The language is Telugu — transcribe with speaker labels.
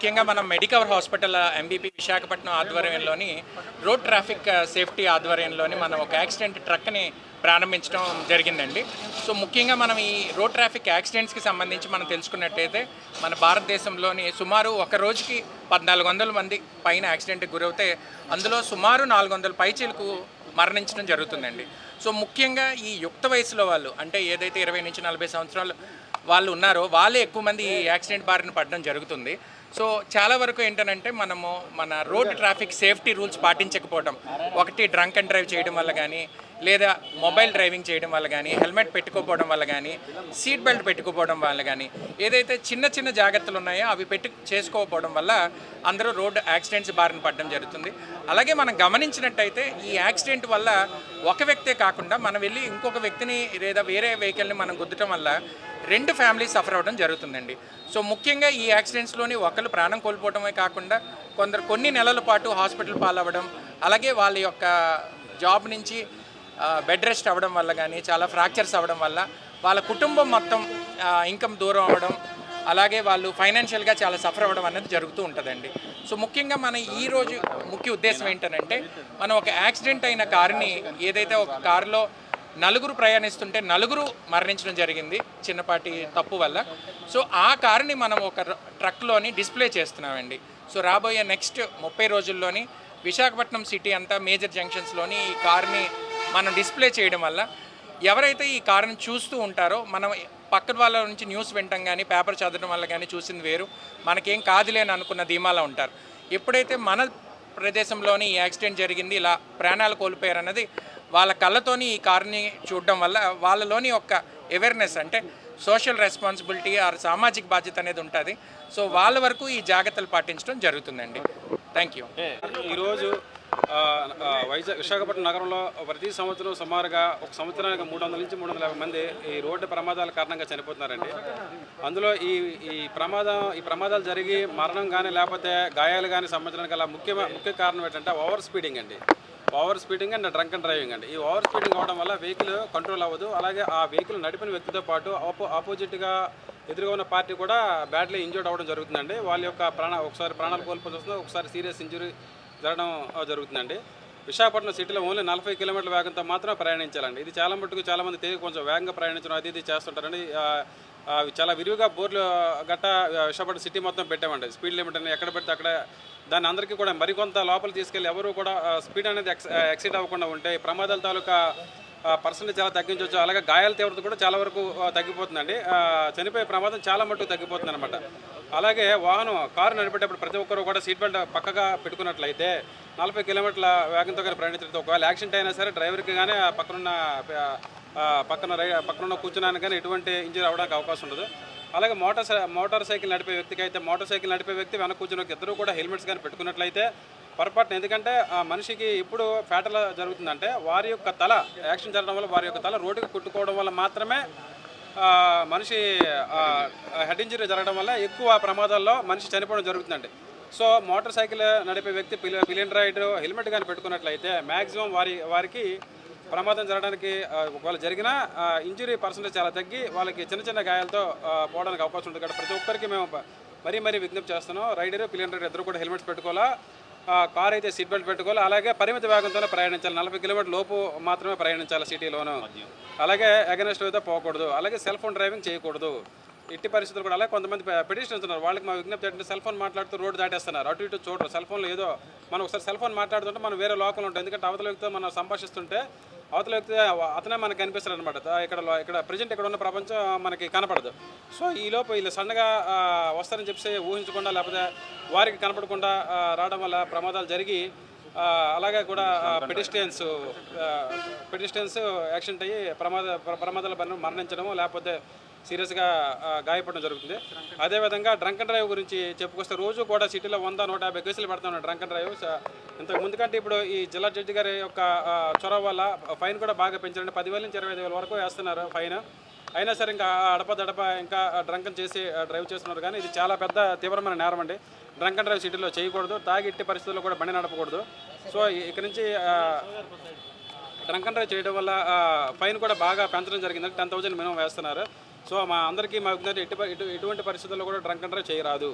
Speaker 1: ముఖ్యంగా మనం మెడికవర్ హాస్పిటల్ ఎంబీపీ విశాఖపట్నం ఆధ్వర్యంలోని రోడ్ ట్రాఫిక్ uh, సేఫ్టీ ఆధ్వర్యంలోని మనం ఒక యాక్సిడెంట్ ట్రక్ని ప్రారంభించడం జరిగిందండి. సో ముఖ్యంగా మనం ఈ రోడ్ ట్రాఫిక్ యాక్సిడెంట్స్కి సంబంధించి మనం తెలుసుకున్నట్టయితే మన భారతదేశంలోని సుమారు ఒక రోజుకి పద్నాలుగు వందల మంది పైన యాక్సిడెంట్కి గురవుతే అందులో సుమారు నాలుగు వందల పైచీలకు మరణించడం జరుగుతుందండి. సో ముఖ్యంగా ఈ యుక్త వయసులో వాళ్ళు అంటే ఏదైతే ఇరవై నుంచి నలభై సంవత్సరాలు వాళ్ళు ఉన్నారో వాళ్ళే ఎక్కువ మంది ఈ యాక్సిడెంట్ బారిన పడడం జరుగుతుంది. సో చాలా వరకు ఏంటనంటే మనము మన రోడ్ ట్రాఫిక్ సేఫ్టీ రూల్స్ పాటించకపోవడం. ఒకటి డ్రంక్ అండ్ డ్రైవ్ చేయడం వల్ల కానీ లేదా మొబైల్ డ్రైవింగ్ చేయడం వల్ల కానీ హెల్మెట్ పెట్టుకోపోవడం వల్ల కానీ సీట్ బెల్ట్ పెట్టుకోపోవడం వల్ల కానీ ఏదైతే చిన్న చిన్న జాగ్రత్తలు ఉన్నాయో అవి పెట్టు చేసుకోకపోవడం వల్ల అందరూ రోడ్డు యాక్సిడెంట్స్ బారిన పడడం జరుగుతుంది. అలాగే మనం గమనించినట్టయితే ఈ యాక్సిడెంట్ వల్ల ఒక వ్యక్తే కాకుండా మనం వెళ్ళి ఇంకొక వ్యక్తిని లేదా వేరే వెహికల్ని మనం గుద్దటం వల్ల రెండు ఫ్యామిలీస్ సఫర్ అవ్వడం జరుగుతుందండి. సో ముఖ్యంగా ఈ యాక్సిడెంట్స్లోని ఒకళ్ళు ప్రాణం కోల్పోవడమే కాకుండా కొందరు కొన్ని నెలల పాటు హాస్పిటల్ పాలవ్వడం అలాగే వాళ్ళ యొక్క జాబ్ నుంచి బెడ్ రెస్ట్ అవ్వడం వల్ల కానీ చాలా ఫ్రాక్చర్స్ అవ్వడం వల్ల వాళ్ళ కుటుంబం మొత్తం ఇన్కమ్ దూరం అవ్వడం అలాగే వాళ్ళు ఫైనాన్షియల్గా చాలా సఫర్ అవ్వడం అనేది జరుగుతూ ఉంటుందండి. సో ముఖ్యంగా మన ఈరోజు ముఖ్య ఉద్దేశం ఏంటంటే మనం ఒక యాక్సిడెంట్ అయిన కారుని ఏదైతే ఒక కారులో నలుగురు ప్రయాణిస్తుంటే నలుగురు మరణించడం జరిగింది చిన్నపాటి తప్పు వల్ల. సో ఆ కారుని మనం ఒక ట్రక్లోని డిస్ప్లే చేస్తున్నామండి. సో రాబోయే నెక్స్ట్ ముప్పై రోజుల్లోని విశాఖపట్నం సిటీ అంతా మేజర్ జంక్షన్స్లోని ఈ కార్ని మనం డిస్ప్లే చేయడం వల్ల ఎవరైతే ఈ కారుని చూస్తూ ఉంటారో మనం పక్కన వాళ్ళ నుంచి న్యూస్ వింటాం కానీ పేపర్ చదవడం వల్ల కానీ చూసింది వేరు. మనకేం కాదులే అని అనుకున్న ధీమాలో ఉంటారు. ఎప్పుడైతే మన ప్రదేశంలోని ఈ యాక్సిడెంట్ జరిగింది ఇలా ప్రాణాలు కోల్పోయారు అన్నది వాళ్ళ కళ్ళతోని ఈ కారుని చూడడం వల్ల వాళ్ళలోని ఒక అవేర్నెస్ అంటే సోషల్ రెస్పాన్సిబిలిటీ ఆర్ సామాజిక బాధ్యత అనేది ఉంటుంది. సో వాళ్ళ వరకు ఈ జాగ్రత్తలు పాటించడం జరుగుతుందండి. థ్యాంక్ యూ
Speaker 2: ఈరోజు వైజాగ్ విశాఖపట్నం నగరంలో ప్రతి సంవత్సరం సుమారుగా ఒక సంవత్సరానికి మూడు వందల నుంచి మూడు వందల యాభై మంది ఈ రోడ్డు ప్రమాదాల కారణంగా చనిపోతున్నారండి. అందులో ఈ ఈ ప్రమాదం ఈ ప్రమాదాలు జరిగి మరణం కానీ లేకపోతే గాయాలు కానీ సంబంధించడానికి గల ముఖ్య ముఖ్య కారణం ఏంటంటే ఓవర్ స్పీడింగ్ అండి. Over speeding and drunk and driving అండి. ఈ ఓవర్ స్పీడింగ్ అవడం వల్ల వెహికల్ కంట్రోల్ అవ్వదు. అలాగే ఆ వెహికల్ నడిపిన వ్యక్తితో పాటు ఆపో ఆపోజిట్గా ఎదురుగా ఉన్న పార్టీ కూడా బ్యాడ్లీ ఇంజూర్డ్ అవ్వడం జరుగుతుందండి. వాళ్ళ యొక్క ప్రాణ ఒకసారి ప్రాణాలు కోల్పోతే వస్తుంది ఒకసారి సీరియస్ ఇంజురీ జరగడం జరుగుతుందండి. విశాఖపట్నం సిటీలో ఓన్లీ నలభై కిలోమీటర్ల వేగంతో మాత్రం ప్రయాణించాలండి. ఇది చాలా మటుకు చాలామంది కొంచెం వేగంగా ప్రయాణించడం అది ఇది చేస్తుంటారండి. చాలా విరివిగా బోర్లు గట్ట ఆ, విశాఖపట్నం సిటీ మొత్తం పెట్టామండి. స్పీడ్ లిమిట్ అనేది ఎక్కడ పెడితే అక్కడ. దాన్ని అందరికీ కూడా మరికొంత లోపల తీసుకెళ్ళి ఎవరు కూడా స్పీడ్ అనేది ఎక్స్ అవ్వకుండా ఉంటే ప్రమాదాల తాలూకా పర్సెంట్ చాలా తగ్గించవచ్చు అలాగే గాయాల తీవ్రత కూడా చాలా వరకు తగ్గిపోతుందండి. చనిపోయే ప్రమాదం చాలా మట్టుకు తగ్గిపోతుంది అనమాట అలాగే వాహనం కారు నడిపేటప్పుడు ప్రతి ఒక్కరు కూడా సీట్ బెల్ట్ పక్కగా పెట్టుకున్నట్లయితే నలభై కిలోమీటర్ల వేగంతో కానీ ప్రయాణించడంతో ఒకవేళ యాక్సిడెంట్ అయినా సరే డ్రైవర్కి కానీ పక్కనున్న పక్కన పక్కన రై కూర్చున్నాను కానీ ఎటువంటి ఇంజరీ అవ్వడానికి అవకాశం ఉండదు. అలాగే మోటార్ సై మోటార్ సైకిల్ నడిపే వ్యక్తికి అయితే మోటార్ సైకిల్ నడిపే వ్యక్తి వెనక కూర్చున్న ఇద్దరు కూడా హెల్మెట్స్ కానీ పెట్టుకున్నట్లయితే పొరపాటున. ఎందుకంటే ఆ మనిషికి ఇప్పుడు ఫ్యాటల్ జరుగుతుందంటే వారి యొక్క తల యాక్సిడెంట్ జరగడం వల్ల వారి యొక్క తల రోడ్డుకి కుట్టుకోవడం వల్ల మాత్రమే మనిషి హెడ్ ఇంజరీ జరగడం వల్ల ఎక్కువ ప్రమాదాల్లో మనిషి చనిపోవడం జరుగుతుందండి. సో మోటార్ సైకిల్ నడిపే వ్యక్తి పిలి పిలియన్ రైడ్ హెల్మెట్ కానీ పెట్టుకున్నట్లయితే మ్యాక్సిమం వారి వారికి ప్రమాదం జరగడానికి ఒకవేళ జరిగినా ఇంజురీ పర్సంటేజ్ చాలా తగ్గి వాళ్ళకి చిన్న చిన్న గాయాలతో పోవడానికి అవకాశం ఉంటుంది. కాబట్టి ప్రతి ఒక్కరికి మేము మరీ మరీ విజ్ఞప్తి చేస్తున్నాం. రైడర్ పిలియన్ రైడర్ ఇద్దరు కూడా హెల్మెట్స్ పెట్టుకోవాలా? కార్ అయితే సీట్ బెల్ట్ పెట్టుకోవాలి? అలాగే పరిమిత వేగంతోనే ప్రయాణించాలి. నలభై కిలోమీటర్ లోపు మాత్రమే ప్రయాణించాలి సిటీలోను. అలాగే అగనెస్ట్ అయితే పోకూడదు. అలాగే సెల్ ఫోన్ డ్రైవింగ్ చేయకూడదు. ఇట్టి పరిస్థితులు కూడా అలాగే కొంతమంది పెడిషన్స్ ఉన్నారు. వాళ్ళకి మా విజ్ఞప్తి ఏంటంటే సెల్ ఫోన్ మాట్లాడుతూ రోడ్డు దాటేస్తున్నారు. అటు ఇటు చూడరు. సెల్ ఫోన్లో ఏదో మనం ఒకసారి సెల్ ఫోన్ మాట్లాడుతుంటే మనం వేరే లోకల్ ఉంటుంది ఎందుకంటే అవతల వ్యక్తితో మనం సంభాషిస్తుంటే అవతల వ్యక్తి అతనే మనకు కనిపిస్తాడు అనమాట ఇక్కడ ఇక్కడ ప్రజెంట్ ఇక్కడ ఉన్న ప్రపంచం మనకి కనపడదు. సో ఈ లోపు వీళ్ళు సన్నగా వస్తారని చెప్పి ఊహించకుండా లేకపోతే వారికి కనపడకుండా రావడం వల్ల ప్రమాదాలు జరిగి అలాగే కూడా పెడిస్టియన్స్ పెడిస్టియన్స్ యాక్సిడెంట్ అయ్యి ప్రమాద ప్ర- ప్రమాదాల బారిన మరణించడము లేకపోతే సీరియస్గా గాయపడడం జరుగుతుంది. అదేవిధంగా డ్రంక్ అండ్ డ్రైవ్ గురించి చెప్పుకొస్తే రోజు కూడా సిటీలో వంద నూట యాభై కేసులు పెడతాం డ్రంక్ అండ్ డ్రైవ్. ఇంతకు ముందు కంటే ఇప్పుడు ఈ జిల్లా జడ్జి గారి యొక్క చొరవ వల్ల ఫైన్ కూడా బాగా పెంచారండి. పదివేల నుంచి ఇరవై ఐదు వేల వరకు వేస్తున్నారు ఫైన్. అయినా సరే ఇంకా అడప దడప ఇంకా డ్రంకన్ చేసి డ్రైవ్ చేస్తున్నారు. కానీ ఇది చాలా పెద్ద తీవ్రమైన నేరం అండి. డ్రంక్ అండ్ డ్రైవ్ సిటీలో చేయకూడదు. తాగిట్టి పరిస్థితుల్లో కూడా బండి నడపకూడదు. సో ఇక్కడ నుంచి డ్రంక్ అండ్ డ్రైవ్ చేయడం వల్ల ఫైన్ కూడా బాగా పెంచడం జరిగింది టెన్ థౌసండ్ మినిమం వేస్తున్నారు. సో మా అందరికీ మా ఎటువంటి పరిస్థితుల్లో కూడా డ్రంక్ అండ్ డ్రైవ్ చేయరాదు.